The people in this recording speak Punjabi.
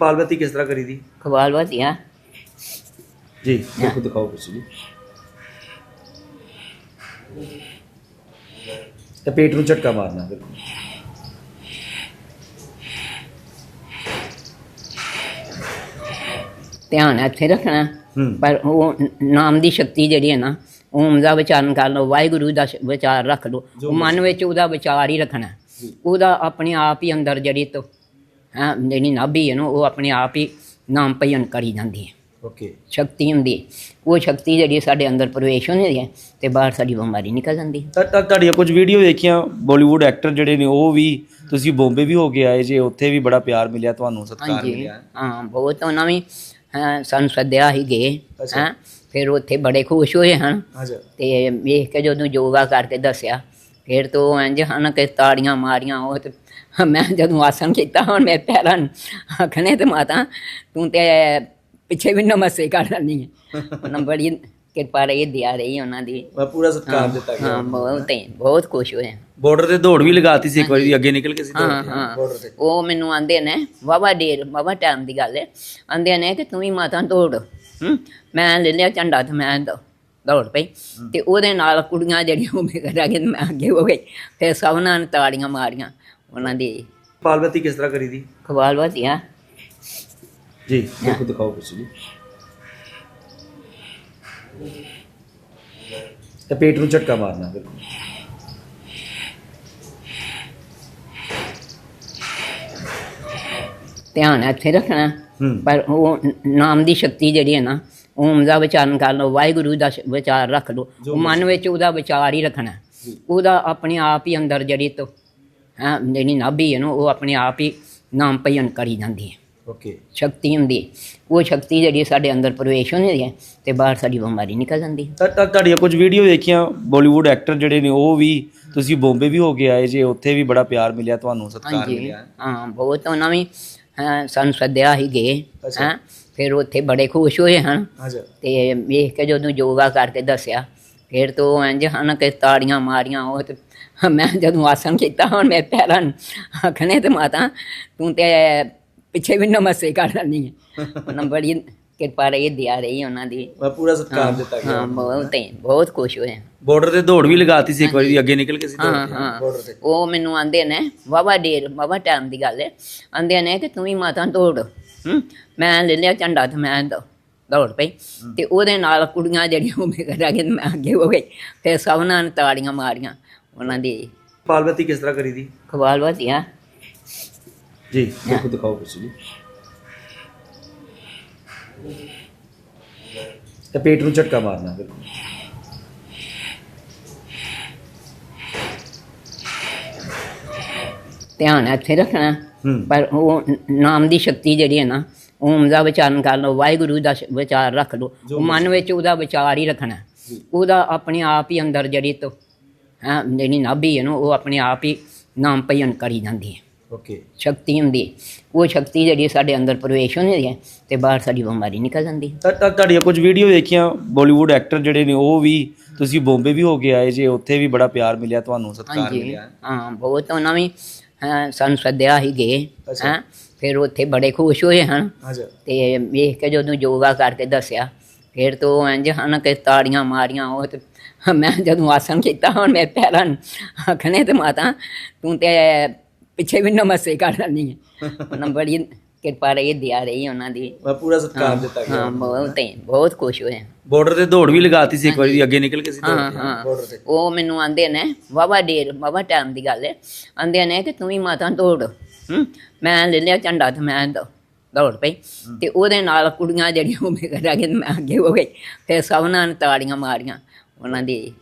ਪਾਲਵਤੀ ਕਿਸ ਤਰ੍ਹਾਂ ਕਰੀ ਦੀ? ਵਧੀਆ ਜੀ ਦੇਖੋ ਦਿਖਾਓ ਕੁਛ ਜੀ। ਤੇ ਪੇਟ ਨੂੰ ਝਟਕਾ ਮਾਰਨਾ ਬਿਲਕੁਲ। ਧਿਆਨ ਇੱਥੇ ਰੱਖਣਾ। ਹੂੰ। ਪਰ ਉਹ ਨ- ਨਾਮ ਦੀ ਸ਼ਕਤੀ ਜਿਹੜੀ ਹੈ ਨਾ ਓਮ ਦਾ ਵਿਚਾਰਨ ਕਰ ਲਓ ਵਾਹਿਗੁਰੂ ਦਾ ਸ਼- ਵਿਚਾਰ ਰੱਖ ਲਓ। ਮਨ ਵਿੱਚ ਉਹਦਾ ਵਿਚਾਰ ਹੀ ਰੱਖਣਾ। ਉਹਦਾ ਆਪਣੇ ਆਪ ਹੀ ਅੰਦਰ ਜਿਹੜੀ ਤੋਂ ਜਿਹੜੀ ਨਾਭੀ ਹੈ ਨਾ ਉਹ ਆਪਣੇ ਆਪ ਹੀ ਨਾਮ ਭਜਨ ਕਰੀ ਜਾਂਦੀ ਹੈ। ਓਕੇ। ਸ਼ਕਤੀ ਹੁੰਦੀ ਉਹ ਸ਼ਕਤੀ ਜਿਹੜੀ ਸਾਡੇ ਅੰਦਰ ਪ੍ਰਵੇਸ਼ ਹੁੰਦੀ ਹੈ ਤੇ ਬਾਹਰ ਸਾਡੀ ਬਿਮਾਰੀ ਨਿਕਲ ਜਾਂਦੀ ਹੈ। ਤਾਂ ਤੁਹਾਡੀਆਂ ਕੁਝ ਵੀਡੀਓ ਦੇਖੀਆਂ ਬਾਲੀਵੁੱਡ ਐਕਟਰ ਜਿਹੜੇ ਨੇ ਉਹ ਵੀ ਤੁਸੀਂ ਬੰਬੇ ਵੀ ਹੋ ਕੇ ਆਏ ਜੇ ਉੱਥੇ ਵੀ ਬੜਾ ਪਿਆਰ ਮਿਲਿਆ ਤੁਹਾਨੂੰ ਸਤਿਕਾਰ ਮਿਲਿਆ। ਹਾਂ ਬਹੁਤ ਉਹਨਾਂ ਵੀ ਹਾਂ, ਸਾਨੂੰ ਸੱਦਿਆ ਹੀ ਗਏ। ਹਾਂ ਫਿਰ ਉੱਥੇ ਬੜੇ ਖੁਸ਼ ਹੋਏ ਹਨ। ਤੇ ਵੇਖ ਕੇ ਜਦੋਂ ਯੋਗਾ ਕਰਕੇ ਦੱਸਿਆ ਫਿਰ ਤੋਂ ਇੰਜ ਹਨ ਕਿ ਤਾੜੀਆਂ ਮਾਰੀਆਂ ਉਹ ਤੇ ਮੈਂ ਜਦੋਂ ਆਸਨ ਕੀਤਾ ਹੁਣ ਮੈਂ ਪੈਰਾਂ ਨੂੰ ਆਖਣੇ ਤੇ ਮਾਤਾ ਤੂੰ ਤੇ ਪਿੱਛੇ ਵੀ ਨਮਸਤੇ ਕਰ ਲੈਣੀ ਹੈ ਉਹਨਾਂ ਬੜੀ ਕਿਰਪਾ ਰਹੀ ਦਿਆ ਰਹੀ ਉਹਨਾਂ ਦੀ। ਮੈਂ ਪੂਰਾ ਸਤਿਕਾਰ ਦਿੱਤਾ ਹਾਂ ਗਿਆ ਬਹੁਤ ਹੀ ਬਹੁਤ ਖੁਸ਼ ਹੋਏ ਬਾਰਡਰ ਤੇ ਦੌੜ ਵੀ ਲਗਾਤੀ ਸੀ ਇੱਕ ਵਾਰੀ ਅੱਗੇ ਨਿਕਲ ਕੇ ਸੀ ਦੌੜ ਹਾਂ ਬਾਰਡਰ ਤੇ। ਉਹ ਮੈਨੂੰ ਆਂਦੇ ਨੇ ਵਾਵਾ ਦੇਰ ਵਾਵਾ ਟਾਈਮ ਦੀ ਗੱਲ ਹੈ। ਆਂਦੇ ਨੇ ਕਿ ਤੂੰ ਵੀ ਮਾਤਾ ਦੌੜ ਹੂੰ ਮੈਂ ਲੈ ਲਿਆ ਝੰਡਾ ਤੇ ਮੈਂ ਦੌ- ਦੌੜ ਪਈ। ਤੇ ਉਹਦੇ ਨਾਲ ਕੁੜੀਆਂ ਜਿਹੜੀਆਂ ਉਹ ਮੇਰੇ ਰਹਿ ਮੈਂ ਅੱਗੇ ਹੋ ਗਈ। ਫਿਰ ਸਭਨਾਂ ਨੇ ਤਾੜੀਆਂ ਮਾਰੀਆਂ। ਉਹਨਾਂ ਦੀ। ਪਾਲਵਤੀ ਕਿਸ ਤਰ੍ਹਾਂ ਕਰੀ ਦੀ? ਖਵਾਲ ਜੀ ਦੇਖੋ ਦਿਖਾਓ ਕੁਛ ਜੀ। ਤੇ ਪੇਟ ਨੂੰ ਝਟਕਾ ਮਾਰਨਾ ਬਿਲਕੁਲ। ਧਿਆਨ ਇੱਥੇ ਰੱਖਣਾ। ਹੂੰ। ਪਰ ਉਹ ਨਾਮ ਦੀ ਸ਼ਕਤੀ ਜਿਹੜੀ ਹੈ ਨਾ ਓਮ ਦਾ ਵਿਚਾਰਨ ਕਰ ਲਓ ਵਾਹਿਗੁਰੂ ਦਾ ਸ਼- ਵਿਚਾਰ ਰੱਖ ਲਓ। ਮਨ ਵਿੱਚ ਉਹਦਾ ਵਿਚਾਰ ਹੀ ਰੱਖਣਾ। ਉਹਦਾ ਆਪਣੇ ਆਪ ਹੀ ਅੰਦਰ ਜਿਹੜੀ ਤੋਂ ਜਿਹੜੀ ਨਾਭੀ ਹੈ ਨਾ ਉਹ ਆਪਣੇ ਆਪ ਹੀ ਨਾਮ ਭਜਨ ਕਰੀ ਜਾਂਦੀ ਹੈ। ਓਕੇ ਸ਼ਕਤੀ ਹੁੰਦੀ ਉਹ ਸ਼ਕਤੀ ਜਿਹੜੀ ਸਾਡੇ ਅੰਦਰ ਪ੍ਰਵੇਸ਼ ਹੁੰਦੀ ਹੈ ਤੇ ਬਾਹਰ ਸਾਡੀ ਬਿਮਾਰੀ ਨਿਕਲ ਜਾਂਦੀ ਹੈ। ਤੁਹਾਡੀਆਂ ਕੁਝ ਵੀਡੀਓ ਦੇਖੀਆਂ ਬਾਲੀਵੁੱਡ ਐਕਟਰ ਜਿਹੜੇ ਨੇ ਉਹ ਵੀ ਤੁਸੀਂ ਬੰਬੇ ਵੀ ਹੋ ਕੇ ਆਏ ਜੇ ਉੱਥੇ ਵੀ ਬੜਾ ਪਿਆਰ ਮਿਲਿਆ ਤੁਹਾਨੂੰ ਸਤਿਕਾਰ ਮਿਲਿਆ। ਹਾਂ ਬਹੁਤ ਉਹਨਾਂ ਵੀ ਹਾਂ, ਸਾਨੂੰ ਸੱਦਿਆ ਹੀ ਗਏ। ਹਾਂ ਫਿਰ ਉੱਥੇ ਬੜੇ ਖੁਸ਼ ਹੋਏ ਹਨ। ਤੇ ਵੇਖ ਕੇ ਜਦੋਂ ਯੋਗਾ ਕਰਕੇ ਦੱਸਿਆ ਫਿਰ ਤੋਂ ਇੰਜ ਹਨ ਕਿ ਤਾੜੀਆਂ ਮਾਰੀਆਂ ਉਹ ਤੇ ਮੈਂ ਜਦੋਂ ਆਸਨ ਕੀਤਾ ਹੁਣ ਮੈਂ ਪੈਰਾਂ ਨੂੰ ਆਖਣੇ ਤੇ ਮਾਤਾ ਤੂੰ ਤੇ ਪਿੱਛੇ ਵੀ ਨਮਸਤੇ ਕਰ ਲੈਣੀ ਹੈ ਉਹਨਾਂ ਬੜੀ ਕਿਰਪਾ ਰਹੀ ਦਿਆ ਰਹੀ ਉਹਨਾਂ ਦੀ। ਮੈਂ ਪੂਰਾ ਸਤਿਕਾਰ ਦਿੱਤਾ ਗਿਆ ਹਾਂ ਬਹੁਤ ਹੀ ਬਹੁਤ ਖੁਸ਼ ਹੋਏ। ਬਾਰਡਰ ਤੇ ਦੌੜ ਵੀ ਲਗਾਤੀ ਸੀ ਇੱਕ ਵਾਰੀ ਅੱਗੇ ਨਿਕਲ ਕੇ ਸੀ ਦੌੜ ਹਾਂ ਹਾਂ। ਬਾਰਡਰ ਤੇ। ਉਹ ਮੈਨੂੰ ਆਂਦੇ ਨੇ ਵਾਵਾ ਦੇਰ ਵਾਵਾ ਟਾਈਮ ਦੀ ਗੱਲ ਹੈ ਆਂਦੇ ਨੇ ਕਿ ਤੂੰ ਵੀ ਮਾਤਾ ਦੌੜ। ਹੂੰ ਮੈਂ ਲੈ ਲਿਆ ਝੰਡਾ ਤੇ ਮੈਂ ਦੌ- ਦੌੜ ਪਈ ਤੇ ਉਹਦੇ ਨਾਲ ਕੁੜੀਆਂ ਜਿਹੜੀਆਂ ਉਹ ਮੇਰੇ ਗਏ ਮੈਂ ਅੱਗੇ ਹੋ ਗਈ। ਫਿਰ ਸਭਨਾਂ ਨੇ ਤਾੜੀਆਂ ਮਾਰੀਆਂ ਉਹਨਾਂ ਦੀ। ਪਾਲਵਤੀ ਕਿਸ ਤਰ੍ਹਾਂ ਕਰੀ ਦੀ? ਖਵਾਲ ਵਧੀਆ ਜੀ ਦੇਖੋ ਦਿਖਾਓ ਕੁਛ ਜੀ। ਤੇ ਪੇਟ ਨੂੰ ਝਟਕਾ ਮਾਰਨਾ ਬਿਲਕੁਲ। ਧਿਆਨ ਇੱਥੇ ਰੱਖਣਾ ਹੂੰ। ਪਰ ਉਹ ਨਾਮ ਦੀ ਸ਼ਕਤੀ ਜਿਹੜੀ ਹੈ ਨਾ ਓਮ ਦਾ ਵਿਚਾਰਨ ਕਰ ਲਓ ਵਾਹਿਗੁਰੂ ਦਾ ਵਿਚਾਰ ਰੱਖ ਲਓ। ਮਨ ਵਿੱਚ ਉਹਦਾ ਵਿਚਾਰ ਹੀ ਰੱਖਣਾ। ਉਹਦਾ ਆਪਣੇ ਆਪ ਹੀ ਅੰਦਰ ਜਿਹੜੀ ਤੋਂ ਹਾਂ ਜਿਹੜੀ ਨਾਭੀ ਹੈ ਨਾ ਉਹ ਆਪਣੇ ਆਪ ਹੀ ਨਾਮ ਭਜਨ ਕਰੀ ਜਾਂਦੀ ਹੈ। ਓਕੇ। ਸ਼ਕਤੀ ਹੁੰਦੀ ਉਹ ਸ਼ਕਤੀ ਜਿਹੜੀ ਸਾਡੇ ਅੰਦਰ ਪ੍ਰਵੇਸ਼ ਹੁੰਦੀ ਹੈ ਤੇ ਬਾਹਰ ਸਾਡੀ ਬਿਮਾਰੀ ਨਿਕਲ ਜਾਂਦੀ ਤੁਹਾਡੀਆਂ ਕੁਝ ਵੀਡੀਓ ਦੇਖੀਆਂ ਬਾਲੀਵੁੱਡ ਐਕਟਰ ਜਿਹੜੇ ਨੇ ਉਹ ਵੀ ਤੁਸੀਂ ਬੰਬੇ ਵੀ ਹੋ ਕੇ ਆਏ ਜੇ ਉੱਥੇ ਵੀ ਬੜਾ ਪਿਆਰ ਮਿਲਿਆ ਤੁਹਾਨੂੰ ਸਤਿਕਾਰ ਮਿਲਿਆ। ਹਾਂ ਬਹੁਤ ਉਹਨਾਂ ਵੀ ਸਾਨੂੰ ਸੱਦਿਆ ਹੀ ਗਏ। ਹਾਂ। ਫਿਰ ਉੱਥੇ ਬੜੇ ਖੁਸ਼ ਹੋਏ ਹਨ। ਅੱਛਾ। ਤੇ ਵੇਖ ਕੇ ਜਦੋਂ ਯੋਗਾ ਕਰਕੇ ਦੱਸਿਆ ਫਿਰ ਤੋਂ ਇੰਜ ਹਨ ਕਿ ਤਾੜੀਆਂ ਮਾਰੀਆਂ ਉਹ ਤੇ ਮੈਂ ਜਦੋਂ ਆਸਨ ਕੀਤਾ ਹੁਣ ਮੈਂ ਪੈਰਾਂ ਆਖਣੇ ਤੇ ਮਾਤਾ ਤੂੰ ਤੇ ਪਿੱਛੇ ਵੀ ਨਮਸਤੇ ਕਰ ਲੈਣੀ ਹੈ ਉਹਨਾਂ ਬੜੀ ਕਿਰਪਾ ਰਹੀ ਦਿਆ ਰਹੀ ਉਹਨਾਂ ਦੀ। ਮੈਂ ਪੂਰਾ ਸਤਿਕਾਰ ਦਿੱਤਾ ਹਾਂ ਗਿਆ ਬਹੁਤ ਹੀ ਬਹੁਤ ਖੁਸ਼ ਹੋਏ। ਬਾਰਡਰ ਤੇ ਦੌੜ ਵੀ ਲਗਾਤੀ ਸੀ ਇੱਕ ਵਾਰੀ ਅੱਗੇ ਨਿਕਲ ਕੇ ਸੀ ਦੌੜ ਹਾਂ ਹਾਂ। ਬਾਰਡਰ ਤੇ। ਉਹ ਮੈਨੂੰ ਆਂਦੇ ਨੇ ਵਾਵਾ ਦੇਰ ਵਾਵਾ ਟਾਈਮ ਦੀ ਗੱਲ ਹੈ ਆਂਦੇ ਨੇ ਕਿ ਤੂੰ ਵੀ ਮਾਤਾ ਦੌੜ। ਹੂੰ? ਮੈਂ ਲੈ ਲਿਆ ਝੰਡਾ ਤੇ ਮੈਂ ਦੌ- ਦੌੜ ਪਈ ਤੇ ਉਹਦੇ ਨਾਲ ਕੁੜੀਆਂ ਜਿਹੜੀਆਂ ਉਹ ਮੇਰੇ ਗਏ ਮੈਂ ਅੱਗੇ ਹੋ ਗਈ। ਫਿਰ ਸਭਨਾਂ ਨੇ ਤਾੜੀਆਂ ਮਾਰੀਆਂ। ਉਹਨਾਂ ਦੀ